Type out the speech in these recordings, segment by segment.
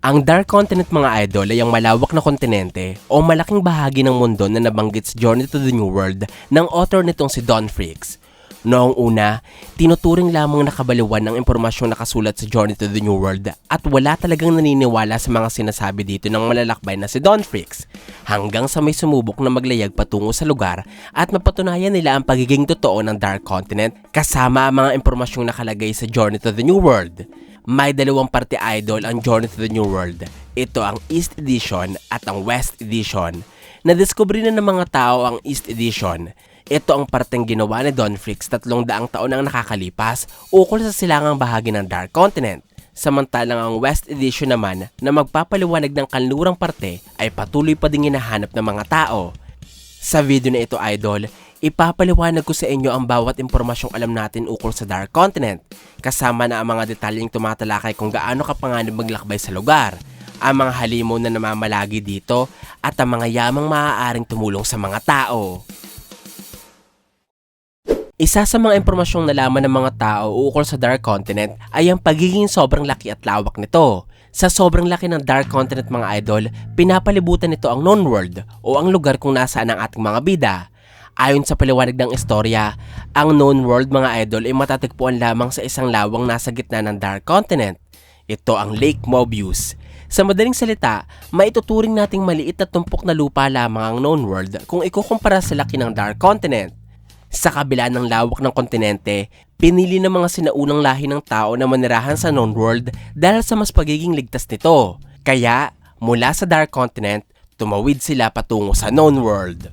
Ang Dark Continent mga idol ay ang malawak na kontinente o malaking bahagi ng mundo na nabanggit sa Journey to the New World ng author nitong si Don Freaks. Noong una, tinuturing lamang nakabaliwan ang impormasyong nakasulat sa Journey to the New World at wala talagang naniniwala sa mga sinasabi dito ng malalakbay na si Don Freaks hanggang sa may sumubok na maglayag patungo sa lugar at mapatunayan nila ang pagiging totoo ng Dark Continent kasama ang mga impormasyong nakalagay sa Journey to the New World. May dalawang parte idol ang Journey to the New World. Ito ang East Edition at ang West Edition. Nadiskubre na ng mga tao ang East Edition. Ito ang parteng ginawa ni Don Freaks tatlong daang taon ang nakakalipas ukol sa silangang bahagi ng Dark Continent. Samantalang ang West Edition naman na magpapaliwanag ng kanlurang parte ay patuloy pa ding hinahanap ng mga tao. Sa video na ito idol, ipapaliwanag ko sa inyo ang bawat impormasyong alam natin ukol sa Dark Continent, kasama na ang mga detalyeng tumatalakay kung gaano kapanganib maglakbay sa lugar, ang mga halimaw na namamalagi dito, at ang mga yamang maaaring tumulong sa mga tao. Isa sa mga impormasyong nalaman ng mga tao ukol sa Dark Continent ay ang pagiging sobrang laki at lawak nito. Sa sobrang laki ng Dark Continent mga idol, pinapalibutan nito ang known world o ang lugar kung nasaan ang ating mga bida. Ayon sa paliwanag ng istorya, ang known world mga idol ay matatagpuan lamang sa isang lawang nasa gitna ng Dark Continent. Ito ang Lake Mobius. Sa madaling salita, maituturing nating maliit na tumpok na lupa lamang ang known world kung ikukumpara sa laki ng Dark Continent. Sa kabila ng lawak ng kontinente, pinili ng mga sinaunang lahi ng tao na manirahan sa known world dahil sa mas pagiging ligtas nito. Kaya, mula sa Dark Continent, tumawid sila patungo sa known world.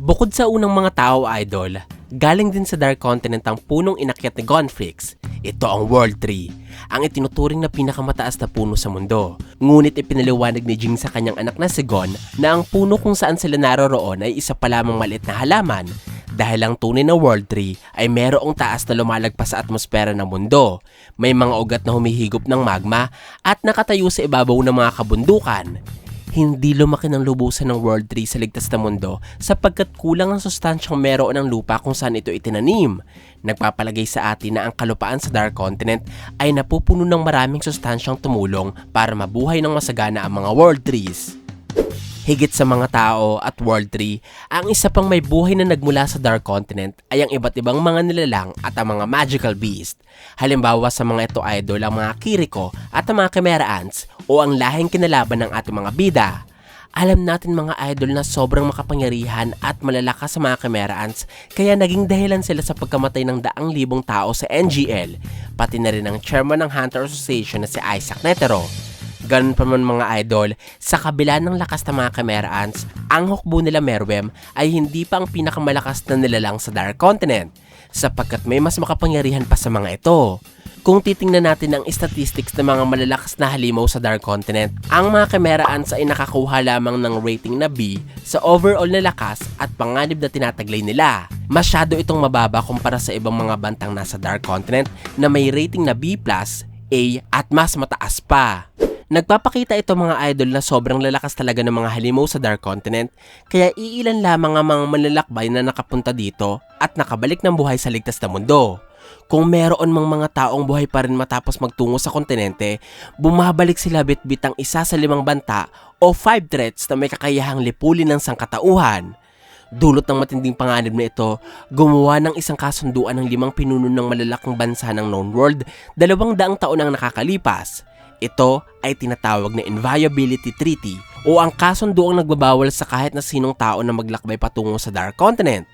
Bukod sa unang mga tao idol, galing din sa Dark Continent ang punong inakyat ni Gonfrix. Ito ang World Tree, ang itinuturing na pinakamataas na puno sa mundo. Ngunit ipinaliwanag ni Jing sa kanyang anak na si Gon na ang puno kung saan sila naroroon ay isa pa lamang maliit na halaman dahil ang tunay na World Tree ay merong taas na lumalagpas sa atmosfera ng mundo. May mga ugat na humihigop ng magma at nakatayo sa ibabaw ng mga kabundukan. Hindi lumaki ng lubusan ng World Tree sa ligtas na mundo sapagkat kulang ang sustansyang meron ng lupa kung saan ito itinanim. Nagpapalagay sa atin na ang kalupaan sa Dark Continent ay napupuno ng maraming sustansyang tumulong para mabuhay ng masagana ang mga World Trees. Higit sa mga tao at World Tree, ang isa pang may buhay na nagmula sa Dark Continent ay ang iba't ibang mga nilalang at ang mga magical beast. Halimbawa sa mga ito idol ang mga Kiriko at ang mga Chimera Ants o ang lahing kinalaban ng ating mga bida. Alam natin mga idol na sobrang makapangyarihan at malalakas sa mga Chimera Ants kaya naging dahilan sila sa pagkamatay ng daang libong tao sa NGL, pati na rin ang chairman ng Hunter Association na si Isaac Netero. Ganun pa man mga idol, sa kabila ng lakas ng mga Ants, ang hukbo nila Merwem ay hindi pa ang pinakamalakas na nilalang sa Dark Continent, sapagkat may mas makapangyarihan pa sa mga ito. Kung titingnan natin ang statistics ng mga malalakas na halimaw sa Dark Continent, ang mga Ants ay nakakuha lamang ng rating na B sa overall na lakas at panganib na tinataglay nila. Masyado itong mababa kumpara sa ibang mga bantang nasa Dark Continent na may rating na B+, A at mas mataas pa. Nagpapakita ito mga idol na sobrang lalakas talaga ng mga halimaw sa Dark Continent, kaya iilan lamang ang mga manlalakbay na nakapunta dito at nakabalik ng buhay sa ligtas na mundo. Kung meron mang mga taong buhay pa rin matapos magtungo sa kontinente, bumabalik sila bitbit ang isa sa limang banta o five threats na may kakayahang lipulin ng sangkatauhan. Dulot ng matinding panganib na ito, gumawa ng isang kasunduan ng limang pinuno ng malalaking bansa ng known world dalawang daang taon ang nakakalipas. Ito ay tinatawag na Inviolability Treaty o ang kasunduang nagbabawal sa kahit na sinong tao na maglakbay patungo sa Dark Continent.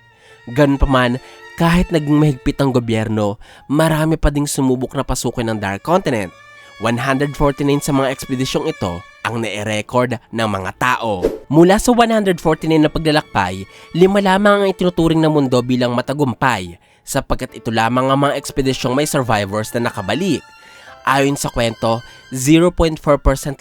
Ganun pa man, kahit naging mahigpit ang gobyerno, marami pa ding sumubok na pasukin ng Dark Continent. 149 sa mga ekspedisyong ito ang na-record ng mga tao. Mula sa 149 na paglalakbay, lima lamang ang itinuturing ng mundo bilang matagumpay sapagkat ito lamang ang mga ekspedisyong may survivors na nakabalik. Ayon sa kwento, 0.4%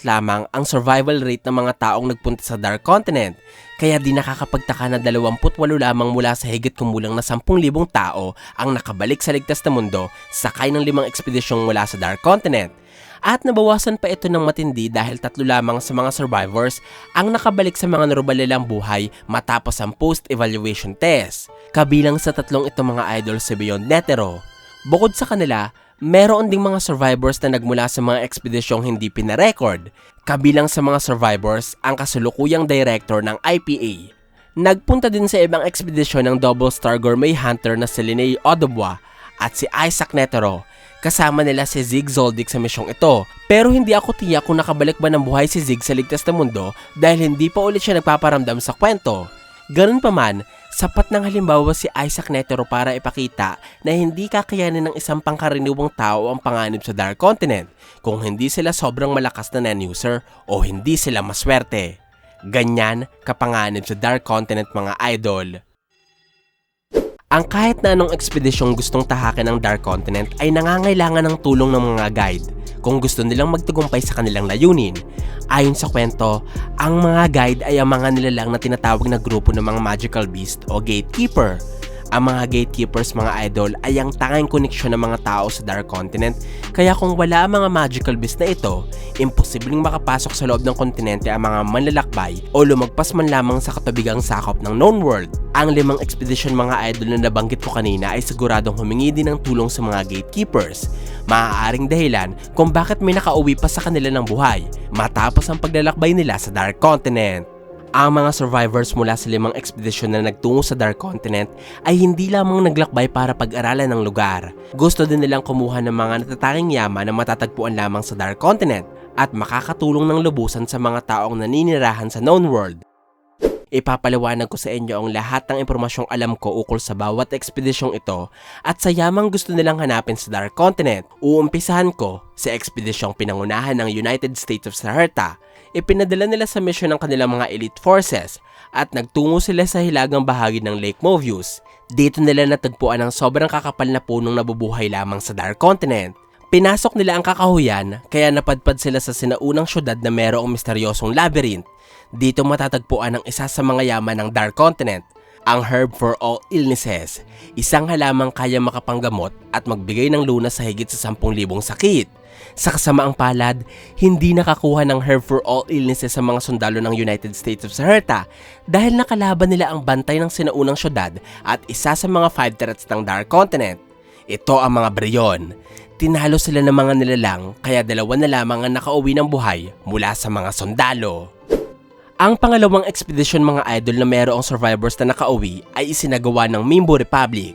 lamang ang survival rate ng mga taong nagpunta sa Dark Continent. Kaya di nakakapagtaka na 28 lamang mula sa higit kumulang na 10,000 tao ang nakabalik sa ligtas na mundo sakay ng limang ekspedisyong mula sa Dark Continent. At nabawasan pa ito ng matindi dahil tatlo lamang sa mga survivors ang nakabalik sa mga narubalilang buhay matapos ang post-evaluation test. Kabilang sa tatlong ito mga idol si Beyond Netero. Bukod sa kanila, Meron ding mga survivors na nagmula sa mga ekspedisyong hindi pinarecord. Kabilang sa mga survivors ang kasulukuyang director ng IPA. Nagpunta din sa ibang ekspedisyon ng Double Star Gourmet Hunter na si Linnea Odoboa at si Isaac Netero. Kasama nila si Zig Zoldyck sa misyong ito. Pero hindi ako tiyak kung nakabalik ba ng buhay si Zig sa ligtas na mundo dahil hindi pa ulit siya nagpaparamdam sa kwento. Ganun pa man, sapat ng halimbawa si Isaac Netero para ipakita na hindi kakayanin ng isang pangkaraniwang tao ang panganib sa Dark Continent kung hindi sila sobrang malakas na nan-user o hindi sila maswerte. Ganyan kapanganib sa Dark Continent mga idol. Ang kahit na anong ekspedisyong gustong tahakin ng Dark Continent ay nangangailangan ng tulong ng mga guide kung gusto nilang magtagumpay sa kanilang layunin. Ayon sa kwento, ang mga guide ay ang mga nilalang na tinatawag na grupo ng mga magical beast o gatekeeper. Ang mga gatekeepers mga idol ay ang tanging koneksyon ng mga tao sa Dark Continent kaya kung wala ang mga magical beast na ito, imposibleng makapasok sa loob ng kontinente ang mga manlalakbay o lumagpas man lamang sa katabigang sakop ng known world. Ang limang expedition mga idol na nabanggit ko kanina ay siguradong humingi din ng tulong sa mga gatekeepers. Maaaring dahilan kung bakit may nakauwi pa sa kanila ng buhay matapos ang paglalakbay nila sa Dark Continent. Ang mga survivors mula sa limang ekspedisyon na nagtungo sa Dark Continent ay hindi lamang naglakbay para pag-aralan ng lugar. Gusto din nilang kumuha ng mga natatanging yaman na matatagpuan lamang sa Dark Continent at makakatulong ng lubusan sa mga taong naninirahan sa known world. Ipapaliwanag ko sa inyo ang lahat ng impormasyong alam ko ukol sa bawat ekspedisyong ito at sa yamang gusto nilang hanapin sa Dark Continent. Uumpisahan ko sa ekspedisyong pinangunahan ng United States of Saherta. Ipinadala nila sa misyon ng kanilang mga elite forces at nagtungo sila sa hilagang bahagi ng Lake Movius. Dito nila natagpuan ang sobrang kakapal na punong nabubuhay lamang sa Dark Continent. Pinasok nila ang kakahuyan kaya napadpad sila sa sinaunang syudad na merong misteryosong labyrinth. Dito matatagpuan ang isa sa mga yaman ng Dark Continent, ang Herb for All Illnesses, isang halamang kaya makapanggamot at magbigay ng lunas sa higit sa 10,000 sakit. Sa kasamaang palad, hindi nakakuha ng Herb for All Illnesses sa mga sundalo ng United States of Saherta dahil nakalaban nila ang bantay ng sinaunang syudad at isa sa mga five threats ng Dark Continent. Ito ang mga Breyon. Tinalo sila ng mga nilalang kaya dalawa na lamang ang nakauwi ng buhay mula sa mga sundalo. Ang pangalawang ekspedisyon mga idol na mayroong survivors na nakauwi ay isinagawa ng Mimbo Republic.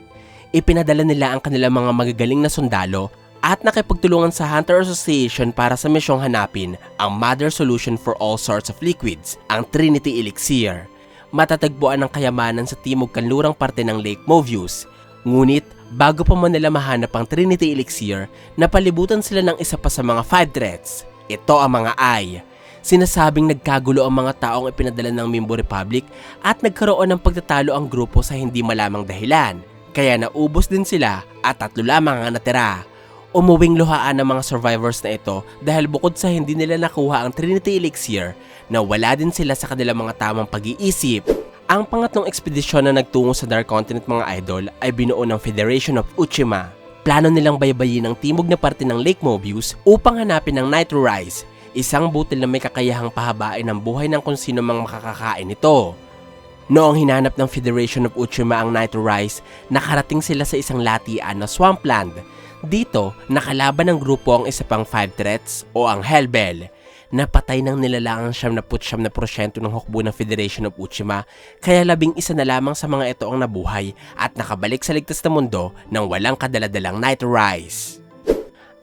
Ipinadala nila ang kanilang mga magagaling na sundalo at nakipagtulungan sa Hunter Association para sa misyong hanapin ang Mother Solution for All Sorts of Liquids, ang Trinity Elixir. Matatagpuan ang kayamanan sa timog kanlurang parte ng Lake Movius. Ngunit bago pa man nila mahanap ang Trinity Elixir, napalibutan sila ng isa pa sa mga five threats. Ito ang mga I. Sinasabing nagkagulo ang mga taong ipinadala ng Mimbo Republic at nagkaroon ng pagtatalo ang grupo sa hindi malamang dahilan. Kaya naubos din sila at tatlo lamang ang natira. Umuwing luhaan ng mga survivors na ito dahil bukod sa hindi nila nakuha ang Trinity Elixir, na wala din sila sa kanilang mga tamang pag-iisip. Ang pangatlong ekspedisyon na nagtungo sa Dark Continent mga idol ay binuo ng Federation of Uchima. Plano nilang baybayin ang timog na parte ng Lake Mobius upang hanapin ang Nitro Rise, isang butil na may kakayahang pahabain ang buhay ng kung sino mang makakakain nito. Noong hinanap ng Federation of Uchima ang Nitro Rise, nakarating sila sa isang latian na swampland. Dito, nakalaban ng grupo ang isa pang five threats o ang Hellbell. Napatay ng nilalang ang 79% ng hukbo ng Federation of Uchima kaya labing isa na lamang sa mga ito ang nabuhay at nakabalik sa ligtas na mundo ng walang kadaladalang Nitro Rise.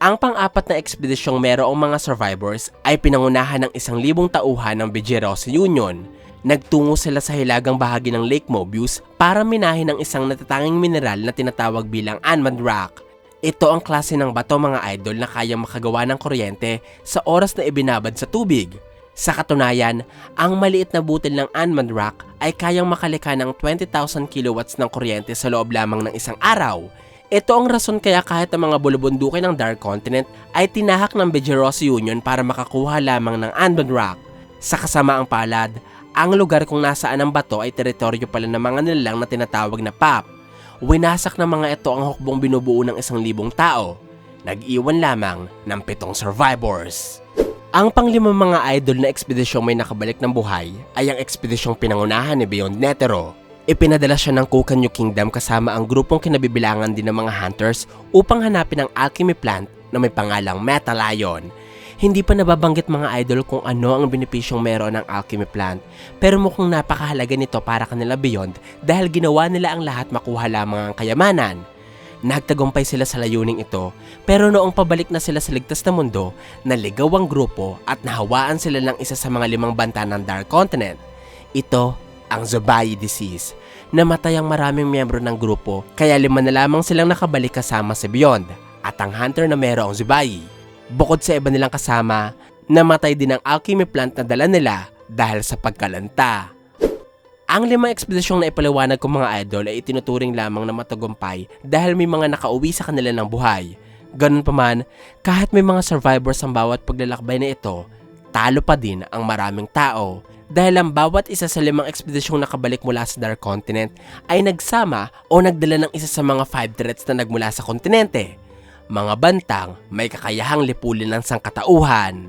Ang pang-apat na ekspedisyong merong mga survivors ay pinangunahan ng isang libong tauhan ng Bijeros Union. Nagtungo sila sa hilagang bahagi ng Lake Mobius para minahin ang isang natatanging mineral na tinatawag bilang Anmad Rock. Ito ang klase ng bato mga idol na kayang makagawa ng kuryente sa oras na ibinabad sa tubig. Sa katunayan, ang maliit na butil ng Anmad Rock ay kayang makalika ng 20,000 kilowatts ng kuryente sa loob lamang ng isang araw. Ito ang rason kaya kahit ang mga bulubundukin ng Dark Continent ay tinahak ng Bejeros Union para makakuha lamang ng Anmad Rock. Sa kasamaang palad, ang lugar kung nasaan ang bato ay teritoryo pala ng mga nilalang na tinatawag na PAP. Winasak ng mga ito ang hukbong binubuo ng isang libong tao. Nag-iwan lamang ng pitong survivors. Ang panglimang mga idol na ekspedisyong may nakabalik ng buhay ay ang ekspedisyong pinangunahan ni Beyond Netero. Ipinadala siya ng Kukanyo Kingdom kasama ang grupong kinabibilangan din ng mga hunters upang hanapin ang alchemy plant na may pangalang Metalion. Hindi pa nababanggit mga idol kung ano ang benepisyong meron ng alchemy plant pero mukhang napakahalaga nito para kanila beyond dahil ginawa nila ang lahat makuha lamang ang kayamanan. Nagtagumpay sila sa layuning ito pero noong pabalik na sila sa ligtas na mundo, naligaw ang grupo at nahawaan sila ng isa sa mga limang banta ng Dark Continent. Ito ang Zobayi disease. Namatay ang maraming miyembro ng grupo kaya lima na lamang silang nakabalik kasama sa Beyond at ang hunter na merong Zobayi. Bukod sa iba nilang kasama, namatay din ang alchemy plant na dala nila dahil sa pagkalanta. Ang limang ekspedisyong na ipaliwanag ko mga idol ay itinuturing lamang na matagumpay dahil may mga nakauwi sa kanila ng buhay. Ganun pa man, kahit may mga survivors ang bawat paglalakbay na ito, talo pa din ang maraming tao dahil ang bawat isa sa limang ekspedisyong nakabalik mula sa Dark Continent ay nagsama o nagdala ng isa sa mga five threats na nagmula sa kontinente. Mga bantang may kakayahang lipulin ng sangkatauhan.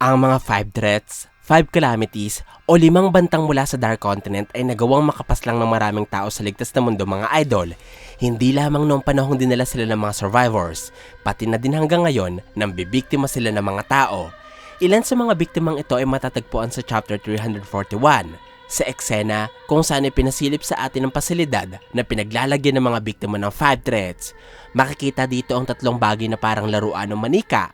Ang mga five threats, five calamities o limang bantang mula sa Dark Continent ay nagawang makapaslang ng maraming tao sa ligtas na mundo mga idol. Hindi lamang noong panahong dinala sila ng mga survivors, pati na din hanggang ngayon nang bibiktima sila ng mga tao. Ilan sa mga biktimang ito ay matatagpuan sa chapter 341 sa eksena kung saan ipinasilip sa atin ang pasilidad na pinaglalagyan ng mga biktima ng five threats. Makikita dito ang tatlong bagay na parang laruan ng manika.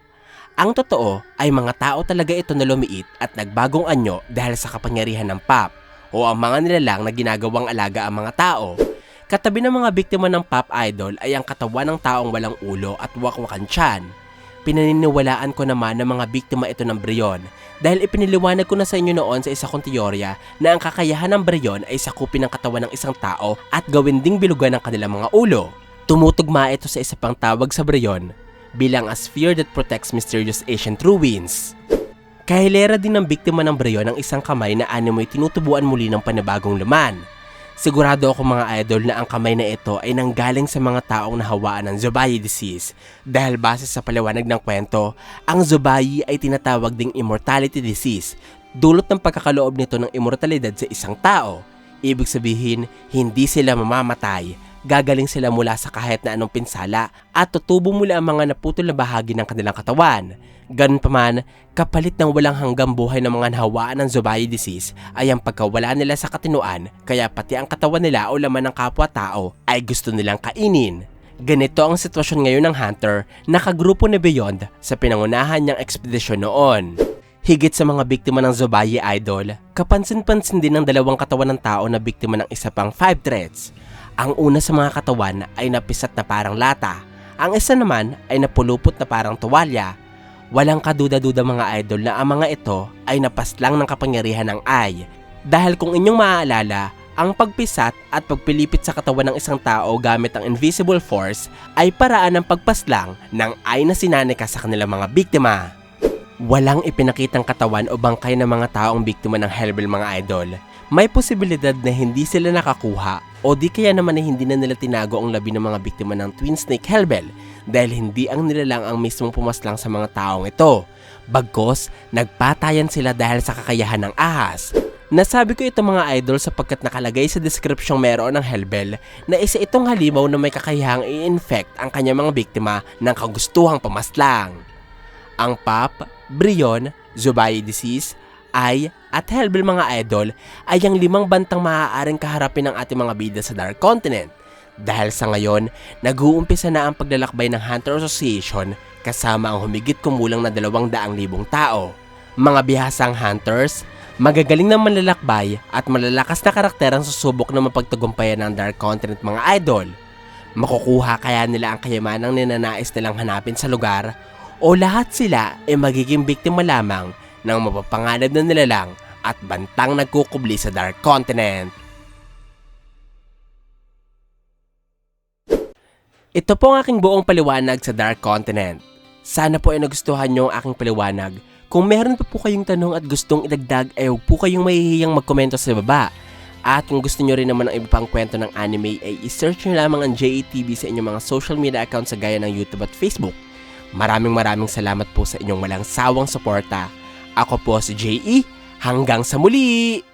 Ang totoo ay mga tao talaga ito na lumiit at nagbagong anyo dahil sa kapangyarihan ng pop o ang mga nilalang na ginagawang alaga ang mga tao. Katabi ng mga biktima ng pop idol ay ang katawan ng taong walang ulo at wakwakan tiyan pinaniniwalaan ko naman ng mga biktima ito ng Brion dahil ipiniliwanag ko na sa inyo noon sa isa kong teorya na ang kakayahan ng Brion ay sakupin ang katawan ng isang tao at gawin ding bilugan ng kanilang mga ulo. Tumutugma ito sa isa pang tawag sa Brion bilang a sphere that protects mysterious ancient ruins. Kahilera din ng biktima ng Brion ang isang kamay na animoy tinutubuan muli ng panibagong laman. Sigurado ako mga idol na ang kamay na ito ay nanggaling sa mga taong nahawaan ng Zobayi disease. Dahil base sa paliwanag ng kwento, ang Zobayi ay tinatawag ding immortality disease, dulot ng pagkakaloob nito ng immortalidad sa isang tao. Ibig sabihin, hindi sila mamamatay, gagaling sila mula sa kahit na anong pinsala at tutubo mula ang mga naputol na bahagi ng kanilang katawan. Ganun pa man, kapalit ng walang hanggang buhay ng mga nahawaan ng Zobayi disease ay ang pagkawala nila sa katinuan kaya pati ang katawan nila o laman ng kapwa-tao ay gusto nilang kainin. Ganito ang sitwasyon ngayon ng Hunter na kagrupo ni Beyond sa pinangunahan niyang ekspedisyon noon. Higit sa mga biktima ng Zobayi Idol, kapansin-pansin din ng dalawang katawan ng tao na biktima ng isa pang five threats. Ang una sa mga katawan ay napisat na parang lata. Ang isa naman ay napulupot na parang tuwalya Walang kaduda-duda mga idol na ang mga ito ay napaslang ng kapangyarihan ng ay. Dahil kung inyong maaalala, ang pagpisat at pagpilipit sa katawan ng isang tao gamit ang invisible force ay paraan ng pagpaslang ng ay na sinanika sa kanilang mga biktima. Walang ipinakitang katawan o bangkay ng mga taong biktima ng Hellbell mga idol. May posibilidad na hindi sila nakakuha o di kaya naman na hindi na nila tinago ang labi ng mga biktima ng Twin Snake Hellbell dahil hindi ang nilalang ang mismong pumaslang sa mga taong ito. Bagkos, nagpatayan sila dahil sa kakayahan ng ahas. Nasabi ko ito mga idol sapagkat nakalagay sa description meron ng Hellbell na isa itong halimaw na may kakayahang i-infect ang kanyang mga biktima ng kagustuhang pamaslang. Ang PAP, Brion, Zubayi disease, ay at Hellbell mga idol ay ang limang bantang maaaring kaharapin ng ating mga bida sa Dark Continent. Dahil sa ngayon, nag-uumpisa na ang paglalakbay ng Hunter Association kasama ang humigit kumulang na 200,000 tao. Mga bihasang hunters, magagaling na manlalakbay at malalakas na karakter ang susubok na mapagtagumpayan ng Dark Continent mga idol. Makukuha kaya nila ang kayamanang ninanais nilang hanapin sa lugar o lahat sila ay magiging biktima lamang ng mapapanganib na nilalang at bantang nagkukubli sa Dark Continent. Ito po ang aking buong paliwanag sa Dark Continent. Sana po ay nagustuhan nyo ang aking paliwanag. Kung meron pa po kayong tanong at gustong idagdag ay huwag po kayong mahihiyang magkomento sa baba. At kung gusto nyo rin naman ng iba pang kwento ng anime ay isearch nyo lamang ang JATV sa inyong mga social media accounts sa gaya ng YouTube at Facebook. Maraming maraming salamat po sa inyong walang sawang suporta. Ako po si JE. Hanggang sa muli!